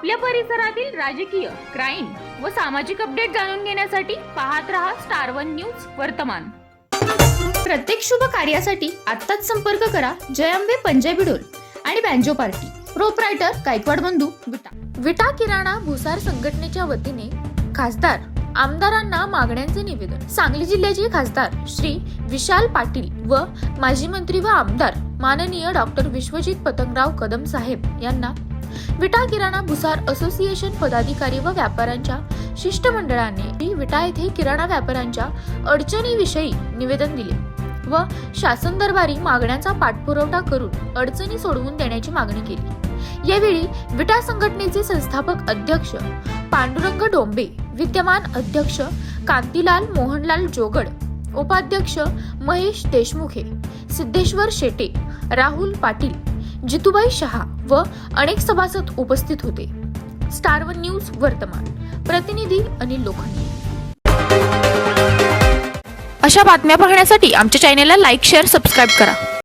आपल्या परिसरातील राजकीय क्राईम व सामाजिक अपडेट जाणून घेण्यासाठी पाहत रहा स्टार वन न्यूज वर्तमान. प्रत्येक शुभ कार्यासाठी आत्ताच संपर्क करा जयंबे पंजाबी डोल आणि बँजो पार्टी. प्रोपरायटर गायकवाड बंधू विटा. विटा किराणा भुसार संघटनेच्या वतीने खासदार आमदारांना मागण्यांचे निवेदन. सांगली जिल्ह्याचे खासदार श्री विशाल पाटील व माजी मंत्री व आमदार माननीय डॉक्टर विश्वजित पतंगराव कदम साहेब यांना विटा किराणा भुसार असोसिएशन पदाधिकारी व व्यापाऱ्यांच्या शिष्टमंडळाने विटा येथे किराणा व्यापाऱ्यांच्या अडचणीविषयी निवेदन दिले व शासन दरबारी मागण्यांचा पाठपुरवठा करून अडचणी सोडवून देण्याची मागणी केली. यावेळी विटा संघटनेचे संस्थापक अध्यक्ष पांडुरंग डोंबे विद्यमान अध्यक्ष कांतीलाल मोहनलाल जोगड उपाध्यक्ष महेश देशमुखे सिद्धेश्वर शेटे राहुल पाटील जितूबाई शहा व अनेक सभासद उपस्थित होते. स्टार वन न्यूज वर्तमान. प्रतिनिधी अनिल लोखंडे. अशा बातम्या पाहण्यासाठी आमच्या चॅनेलला लाईक शेअर सबस्क्राईब करा.